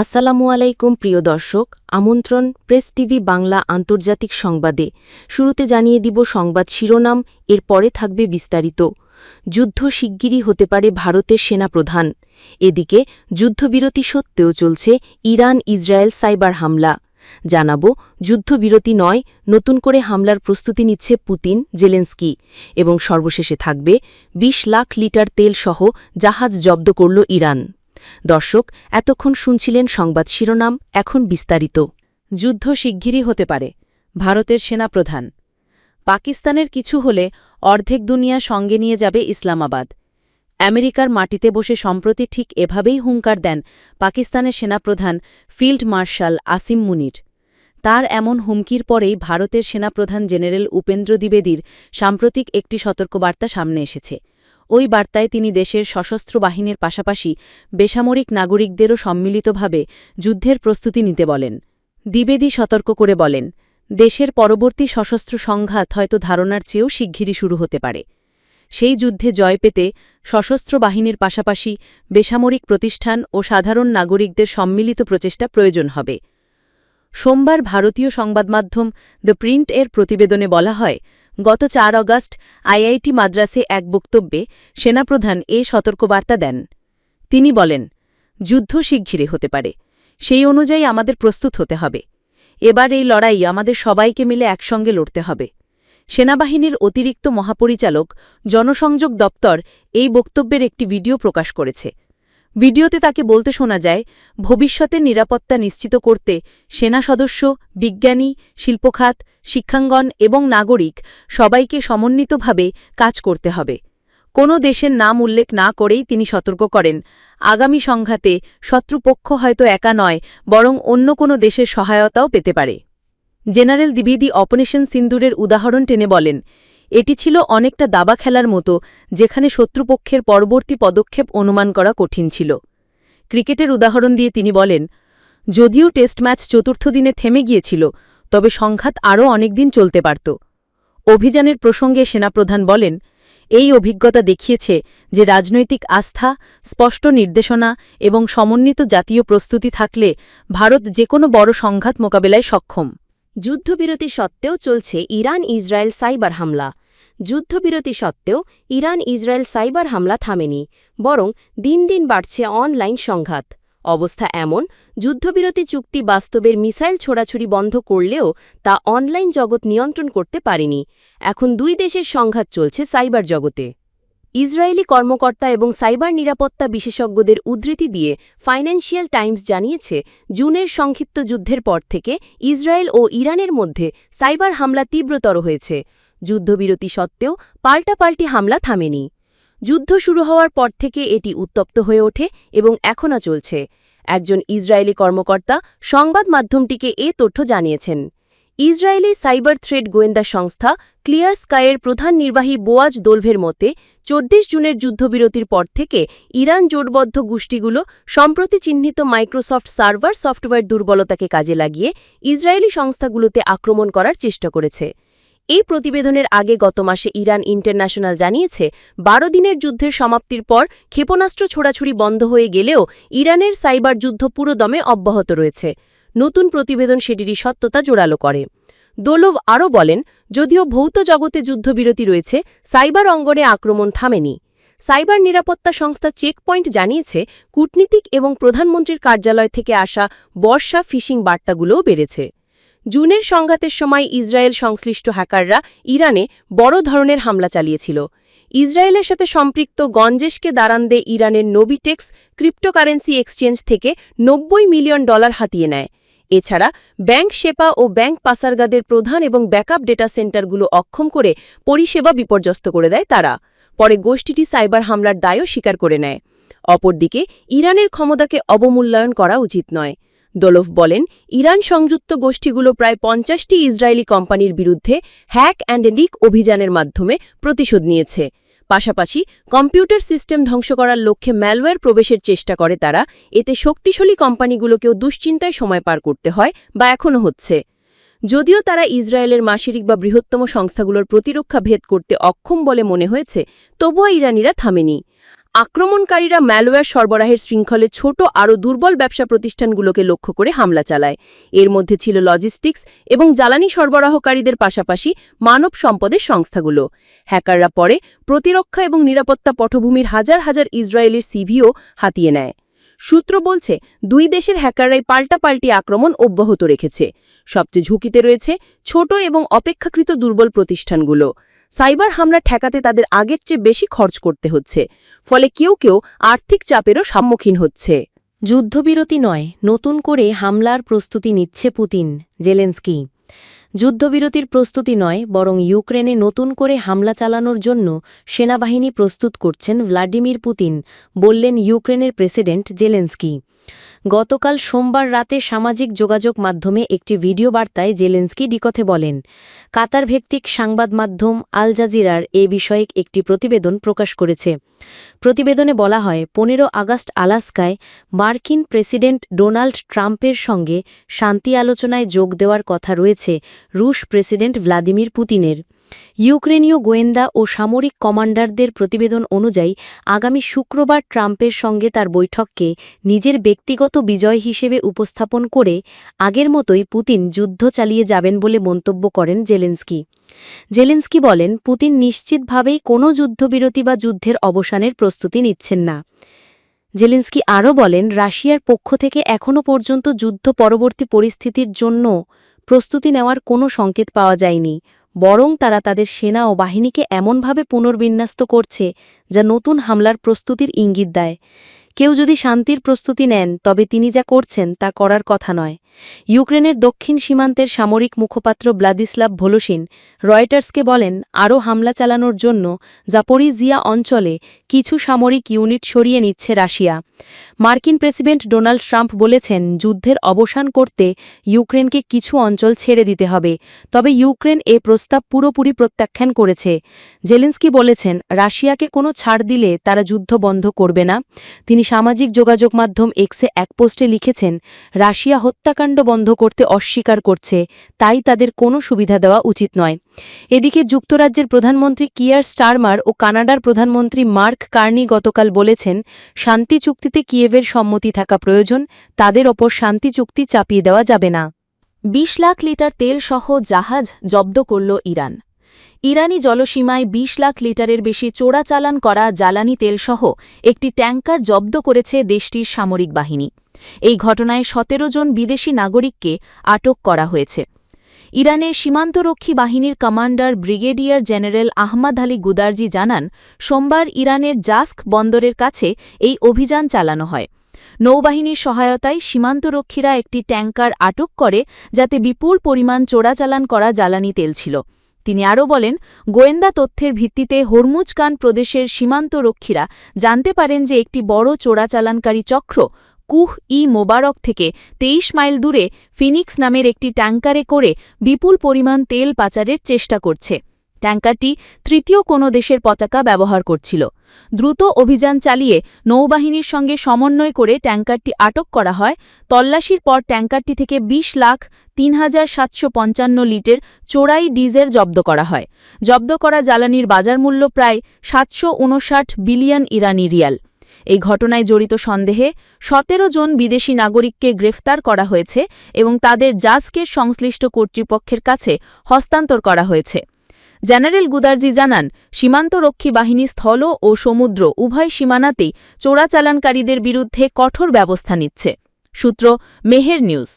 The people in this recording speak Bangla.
আসসালামু আলাইকুম, প্রিয় দর্শক। আমন্ত্রণ, প্রেস টিভি বাংলা আন্তর্জাতিক সংবাদে। শুরুতে জানিয়ে দিব সংবাদ শিরোনাম, এর পরে থাকবে বিস্তারিত। যুদ্ধ শিগগিরই হতে পারে ভারতের সেনাপ্রধান। এদিকে, যুদ্ধবিরতি সত্ত্বেও চলছে ইরান ইসরায়েল সাইবার হামলা। জানাব, যুদ্ধবিরতি নয়, নতুন করে হামলার প্রস্তুতি নিচ্ছে পুতিন, জেলেন্সকি। এবং সর্বশেষে থাকবে ২০ লাখ লিটার তেলসহ জাহাজ জব্দ করল ইরান। দর্শক, এতক্ষণ শুনছিলেন সংবাদ শিরোনাম, এখন বিস্তারিত। যুদ্ধ শিগগিরই হতে পারে, ভারতের সেনাপ্রধান। পাকিস্তানের কিছু হলে অর্ধেক দুনিয়া সঙ্গে নিয়ে যাবে ইসলামাবাদ। আমেরিকার মাটিতে বসে সম্প্রতি ঠিক এভাবেই হুঙ্কার দেন পাকিস্তানের সেনাপ্রধান ফিল্ড মার্শাল আসিম মুনির। তার এমন হুমকির পরেই ভারতের সেনাপ্রধান জেনারেল উপেন্দ্র দ্বিবেদীর সাম্প্রতিক একটি সতর্কবার্তা সামনে এসেছে। ওই বার্তায় তিনি দেশের সশস্ত্র বাহিনীর পাশাপাশি বেসামরিক নাগরিকদেরও সম্মিলিতভাবে যুদ্ধের প্রস্তুতি নিতে বলেন। দ্বিবেদী সতর্ক করে বলেন, দেশের পরবর্তী সশস্ত্র সংঘাত হয়তো ধারণার চেয়েও শিগগিরই শুরু হতে পারে। সেই যুদ্ধে জয় পেতে সশস্ত্র বাহিনীর পাশাপাশি বেসামরিক প্রতিষ্ঠান ও সাধারণ নাগরিকদের সম্মিলিত প্রচেষ্টা প্রয়োজন হবে। সোমবার ভারতীয় সংবাদমাধ্যম দ্য প্রিন্ট এর প্রতিবেদনে বলা হয় গত চার অগাস্ট আইআইটি মাদ্রাসে এক বক্তব্যে সেনাপ্রধান এ সতর্কবার্তা দেন। তিনি বলেন, যুদ্ধ শিগগিরে হতে পারে। সেই অনুযায়ী আমাদের প্রস্তুত হতে হবে। এবার এই লড়াই আমাদের সবাইকে মিলে একসঙ্গে লড়তে হবে। সেনাবাহিনীর অতিরিক্ত মহাপরিচালক জনসংযোগ দপ্তর এই বক্তব্যের একটি ভিডিও প্রকাশ করেছে। ভিডিওতে তাকে বলতে শোনা যায়, ভবিষ্যতের নিরাপত্তা নিশ্চিত করতে সেনা সদস্য, বিজ্ঞানী, শিল্পখাত, শিক্ষাঙ্গন এবং নাগরিক সবাইকে সমন্বিতভাবে কাজ করতে হবে। কোনো দেশের নাম উল্লেখ না করেই তিনি সতর্ক করেন। আগামী সংঘাতে শত্রুপক্ষ হয়তো একা নয়, বরং অন্য কোনো দেশের সহায়তাও পেতে পারে। জেনারেল দ্বিবেদী অপারেশন সিন্দুরের উদাহরণ টেনে বলেন এটি ছিল অনেকটা দাবা খেলার মতো, যেখানে শত্রুপক্ষের পরবর্তী পদক্ষেপ অনুমান করা কঠিন ছিল। ক্রিকেটের উদাহরণ দিয়ে তিনি বলেন, যদিও টেস্ট ম্যাচ চতুর্থ দিনে থেমে গিয়েছিল, তবে সংঘাত আরও অনেকদিন চলতে পারত। অভিযানের প্রসঙ্গে সেনাপ্রধান বলেন, এই অভিজ্ঞতা দেখিয়েছে যে রাজনৈতিক আস্থা, স্পষ্ট নির্দেশনা এবং সমন্বিত জাতীয় প্রস্তুতি থাকলে ভারত যে কোনো বড় সংঘাত মোকাবেলায় সক্ষম। যুদ্ধবিরতি সত্ত্বেও চলছে ইরান ইসরায়েল সাইবার হামলা। যুদ্ধবিরতি সত্ত্বেও ইরান ইসরায়েল সাইবার হামলা থামেনি, বরং দিন দিন বাড়ছে অনলাইন সংঘাত। অবস্থা এমন, যুদ্ধবিরতি চুক্তি বাস্তবের মিসাইল ছোড়াছুড়ি বন্ধ করলেও তা অনলাইন জগৎ নিয়ন্ত্রণ করতে পারেনি। এখন দুই দেশের সংঘাত চলছে সাইবার জগতে। ইসরায়েলি কর্মকর্তা এবং সাইবার নিরাপত্তা বিশেষজ্ঞদের উদ্ধৃতি দিয়ে ফাইন্যান্সিয়াল টাইমস জানিয়েছে, জুনের সংক্ষিপ্ত যুদ্ধের পর থেকে ইসরায়েল ও ইরানের মধ্যে সাইবার হামলা তীব্রতর হয়েছে। যুদ্ধবিরতি সত্ত্বেও পাল্টাপাল্টি হামলা থামেনি। যুদ্ধ শুরু হওয়ার পর থেকে এটি উত্তপ্ত হয়ে ওঠে এবং এখনও চলছে। একজন ইসরায়েলি কর্মকর্তা সংবাদ মাধ্যমটিকে এ তথ্য জানিয়েছেন। ইসরায়েলি সাইবার থ্রেড গোয়েন্দা সংস্থা ক্লিয়ার স্কাইয়ের প্রধান নির্বাহী বোয়াজ দোলভের মতে, চব্বিশ জুনের যুদ্ধবিরতির পর থেকে ইরান জোটবদ্ধ গোষ্ঠীগুলো সম্প্রতি চিহ্নিত মাইক্রোসফট সার্ভার সফটওয়্যার দুর্বলতাকে কাজে লাগিয়ে ইসরায়েলি সংস্থাগুলোতে আক্রমণ করার চেষ্টা করেছে। এই প্রতিবেদনের আগে গত মাসে ইরান ইন্টারন্যাশনাল জানিয়েছে, বারো দিনের যুদ্ধের সমাপ্তির পর ক্ষেপণাস্ত্র ছোড়াছুড়ি বন্ধ হয়ে গেলেও ইরানের সাইবার যুদ্ধ পুরোদমে অব্যাহত রয়েছে। নতুন প্রতিবেদন সেটিরই সত্যতা জোরালো করে। দোলভ আরও বলেন, যদিও ভৌত জগতে যুদ্ধবিরতি রয়েছে, সাইবার অঙ্গনে আক্রমণ থামেনি। সাইবার নিরাপত্তা সংস্থা চেকপয়েন্ট জানিয়েছে, কূটনীতিক এবং প্রধানমন্ত্রীর কার্যালয় থেকে আসা বর্ষা ফিশিং বার্তাগুলোও বেড়েছে। জুনের সংঘাতের সময় ইসরায়েল সংশ্লিষ্ট হ্যাকাররা ইরানে বড় ধরনের হামলা চালিয়েছিল। ইসরায়েলের সাথে সম্পৃক্ত গঞ্জেশকে দাঁড়ান্দে ইরানের নোবিটেক্স ক্রিপ্টোকারেন্সি এক্সচেঞ্জ থেকে নব্বই মিলিয়ন ডলার হাতিয়ে নেয়। এছাড়া ব্যাংক সেপা ও ব্যাংক পাসারগাদের প্রধান এবং ব্যাকআপ ডেটা সেন্টারগুলো অক্ষম করে পরিষেবা বিপর্যস্ত করে দেয় তারা। পরে গোষ্ঠীটি সাইবার হামলার দায়ও স্বীকার করে নেয়। অপরদিকে, ইরানের ক্ষমতাকে অবমূল্যায়ন করা উচিত নয়। দোলফ বলেন, ইরান সংযুক্ত গোষ্ঠীগুলো প্রায় পঞ্চাশটি ইসরায়েলি কোম্পানির বিরুদ্ধে হ্যাক অ্যান্ড লিক অভিযানের মাধ্যমে প্রতিশোধ নিয়েছে। পাশাপাশি কম্পিউটার সিস্টেম ধ্বংস করার লক্ষ্যে ম্যালওয়্যার প্রবেশের চেষ্টা করে তারা, এতে শক্তিশালী কোম্পানিগুলোকেও দুশ্চিন্তায় সময় পার করতে হয় বা এখনও হচ্ছে। যদিও তারা ইসরায়েলের মাসিরিক বা বৃহত্তম সংস্থাগুলোর প্রতিরক্ষা ভেদ করতে অক্ষম বলে মনে হয়েছে, তবুও ইরানিরা থামেনি। আক্রমণকারীরা ম্যালওয়্যার সরবরাহের শৃঙ্খলে ছোট আরও দুর্বল ব্যবসা প্রতিষ্ঠানগুলোকে লক্ষ্য করে হামলা চালায়। এর মধ্যে ছিল লজিস্টিক্স এবং জ্বালানি সরবরাহকারীদের পাশাপাশি মানব সম্পদের সংস্থাগুলো। হ্যাকাররা পরে প্রতিরক্ষা এবং নিরাপত্তা পটভূমির হাজার হাজার ইসরায়েলের সিভিও হাতিয়ে নেয়। সূত্র বলছে, দুই দেশের হ্যাকাররাই পাল্টাপাল্টি আক্রমণ অব্যাহত রেখেছে। সবচেয়ে ঝুঁকিতে রয়েছে ছোট এবং অপেক্ষাকৃত দুর্বল প্রতিষ্ঠানগুলো। সাইবার হামলা ঠেকাতে তাদের আগের চেয়ে বেশি খরচ করতে হচ্ছে, ফলে কেউ কেউ আর্থিক চাপেরও সম্মুখীন হচ্ছে। যুদ্ধবিরতি নয়, নতুন করে হামলার প্রস্তুতি নিচ্ছে পুতিন, জেলেন্সকি। যুদ্ধবিরতির প্রস্তুতি নয়, বরং ইউক্রেনে নতুন করে হামলা চালানোর জন্য সেনাবাহিনী প্রস্তুত করছেন ভ্লাডিমির পুতিন, বললেন ইউক্রেনের প্রেসিডেন্ট জেলেন্সকি। গতকাল সোমবার রাতে সামাজিক যোগাযোগ মাধ্যমে একটি ভিডিও বার্তায় জেলেন্সকি ডিকথে বলেন, কাতার ভিত্তিক সংবাদ মাধ্যম আল জাজিরার এ বিষয়ে একটি প্রতিবেদন প্রকাশ করেছে। প্রতিবেদনে বলা হয়, পনেরো আগস্ট আলাস্কায় মার্কিন প্রেসিডেন্ট ডোনাল্ড ট্রাম্পের সঙ্গে শান্তি আলোচনায় যোগ দেওয়ার কথা রয়েছে রুশ প্রেসিডেন্ট ভ্লাদিমির পুতিনের। ইউক্রেনীয় গোয়েন্দা ও সামরিক কমান্ডারদের প্রতিবেদন অনুযায়ী, আগামী শুক্রবার ট্রাম্পের সঙ্গে তার বৈঠককে নিজের ব্যক্তিগত বিজয় হিসেবে উপস্থাপন করে আগের মতোই পুতিন যুদ্ধ চালিয়ে যাবেন বলে মন্তব্য করেন জেলেন্সকি। জেলেন্সকি বলেন, পুতিন নিশ্চিতভাবেই কোনো যুদ্ধবিরতি বা যুদ্ধের অবসানের প্রস্তুতি নিচ্ছেন না। জেলেন্সকি আরও বলেন, রাশিয়ার পক্ষ থেকে এখনও পর্যন্ত যুদ্ধ পরবর্তী পরিস্থিতির জন্য প্রস্তুতি নেওয়ার কোনো সংকেত পাওয়া যায়নি। বরং তারা তাদের সেনা ও বাহিনীকে এমনভাবে পুনর্বিন্যস্ত করছে যা নতুন হামলার প্রস্তুতির ইঙ্গিত দেয়। কেউ যদি শান্তির প্রস্তুতি নেন, তবে তিনি যা করছেন তা করার কথা নয়। ইউক্রেনের দক্ষিণ সীমান্তের সামরিক মুখপাত্র ব্লাদিস্লাভ ভোলোসিন রয়টার্সকে বলেন, আরও হামলা চালানোর জন্য জাপোরিজিয়া অঞ্চলে কিছু সামরিক ইউনিট সরিয়ে নিচ্ছে রাশিয়া। মার্কিন প্রেসিডেন্ট ডোনাল্ড ট্রাম্প বলেছেন, যুদ্ধের অবসান করতে ইউক্রেনকে কিছু অঞ্চল ছেড়ে দিতে হবে। তবে ইউক্রেন এ প্রস্তাব পুরোপুরি প্রত্যাখ্যান করেছে। জেলেন্সকি বলেছেন, রাশিয়াকে কোনো ছাড় দিলে তারা যুদ্ধ বন্ধ করবে না। তিনি সামাজিক যোগাযোগ মাধ্যম এক্সে এক পোস্টে লিখেছেন, রাশিয়া হত্যাকাণ্ড বন্ধ করতে অস্বীকার করছে, তাই তাদের কোনো সুবিধা দেওয়া উচিত নয়। এদিকে যুক্তরাজ্যের প্রধানমন্ত্রী কিয়ার স্টারমার ও কানাডার প্রধানমন্ত্রী মার্ক কার্নি গতকাল বলেছেন, শান্তি চুক্তিতে কিয়েভের সম্মতি থাকা প্রয়োজন, তাদের ওপর শান্তি চুক্তি চাপিয়ে দেওয়া যাবে না। বিশ লাখ লিটার তেলসহ জাহাজ জব্দ করল ইরান। ইরানি জলসীমায় ২০ লাখ লিটারের বেশি চোরাচালান করা জ্বালানি তেলসহ একটি ট্যাঙ্কার জব্দ করেছে দেশটির সামরিক বাহিনী। এই ঘটনায় সতেরো জন বিদেশি নাগরিককে আটক করা হয়েছে। ইরানের সীমান্তরক্ষী বাহিনীর commander brigadier general Ahmad Ali Goudarzi জানান, সোমবার ইরানের জাস্ক বন্দরের কাছে এই অভিযান চালানো হয়। নৌবাহিনীর সহায়তায় সীমান্তরক্ষীরা একটি ট্যাঙ্কার আটক করে, যাতে বিপুল পরিমাণ চোরাচালান করা জ্বালানি তেল ছিল। তিনি আরও বলেন, গোয়েন্দা তথ্যের ভিত্তিতে হরমুজকান প্রদেশের সীমান্তরক্ষীরা জানতে পারেন যে একটি বড় চোরাচালানকারী চক্র কুহ ই মোবারক থেকে ২৩ মাইল দূরে ফিনিক্স নামের একটি ট্যাঙ্কারে করে বিপুল পরিমাণ তেল পাচারের চেষ্টা করছে। ট্যাঙ্কারটি তৃতীয় কোনো দেশের পতাকা ব্যবহার করছিল। দ্রুত অভিযান চালিয়ে নৌবাহিনীর সঙ্গে সমন্বয় করে ট্যাঙ্কারটি আটক করা হয়। তল্লাশির পর ট্যাঙ্কারটি থেকে ২০ লাখ তিন হাজার সাতশো পঞ্চান্ন লিটার চোরাই ডিজেল জব্দ করা হয়। জব্দ করা জ্বালানির বাজার মূল্য প্রায় সাতশো উনষাট বিলিয়ন ইরানি রিয়াল। এই ঘটনায় জড়িত সন্দেহে সতেরো জন বিদেশি নাগরিককে গ্রেফতার করা হয়েছে এবং তাদের জাজকের সংশ্লিষ্ট কর্তৃপক্ষের কাছে হস্তান্তর করা হয়েছে। জেনারেল গুদারজি জানান, সীমান্তরক্ষী বাহিনী স্থল ও সমুদ্র উভয় সীমানাতেই চোরাচালানকারীদের বিরুদ্ধে কঠোর ব্যবস্থা নিচ্ছে। সূত্র মেহের নিউজ।